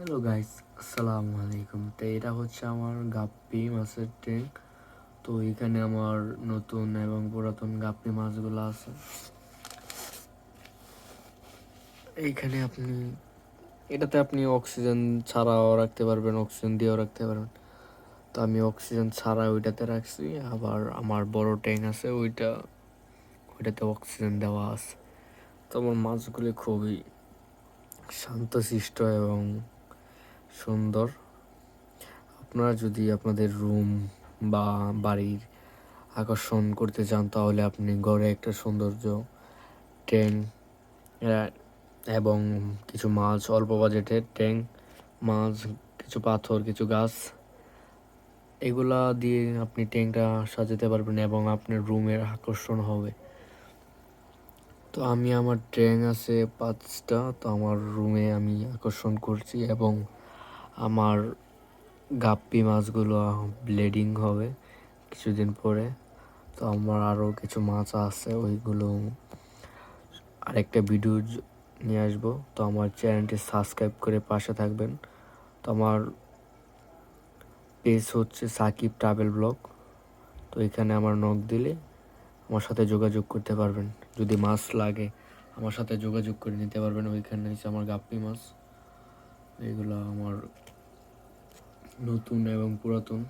Hello guys আসসালামু আলাইকুম তো এটা হচ্ছে আমার গাপ্পি মাছের ট্যাঙ্ক তো এখানে আমার নতুন এবং পুরাতন গাপ্পি মাছগুলো আছে। এইখানে আপনি, এটাতে আপনি অক্সিজেন ছাড়াও রাখতে পারবেন, অক্সিজেন দিয়েও রাখতে পারবেন। তো আমি অক্সিজেন ছাড়া ওইটাতে রাখছি। আবার আমার বড় ট্যাঙ্ক আছে, ওইটা, ওইটাতে অক্সিজেন দেওয়া আছে। তো আমার মাছগুলি খুবই শান্তশিষ্ট এবং সুন্দর। আপনারা যদি আপনাদের রুম বা বাড়ির আকর্ষণ করতে চান, তাহলে আপনি ঘরে একটা সৌন্দর্য, ট্যাং এবং কিছু মাছ, অল্প বাজেটের ট্যাঙ্ক মাছ, কিছু পাথর, কিছু গাছ, এগুলা দিয়ে আপনি ট্যাঙ্কটা সাজাতে পারবেন এবং আপনার রুমের আকর্ষণ হবে। তো আমি আমার ট্যাঙ্ক আছে পাঁচটা, তো আমার রুমে আমি আকর্ষণ করছি এবং আমার গাপ্পি মাছগুলো ব্লেডিং হবে কিছুদিন পরে। তো আমার আরও কিছু মাছ আছে, ওইগুলো আরেকটা ভিডিও নিয়ে আসব। তো আমার চ্যানেলটি সাবস্ক্রাইব করে পাশে থাকবেন। তো আমার পেজ হচ্ছে সাকিব ট্রাভেল ব্লগ। তো এখানে আমার নখ দিলে আমার সাথে যোগাযোগ করতে পারবেন। যদি মাছ লাগে, আমার সাথে যোগাযোগ করে নিতে পারবেন। ওইখানে হচ্ছে আমার গাপ্পি মাছ। এগুলো আমার নতুন এবং পুরাতন।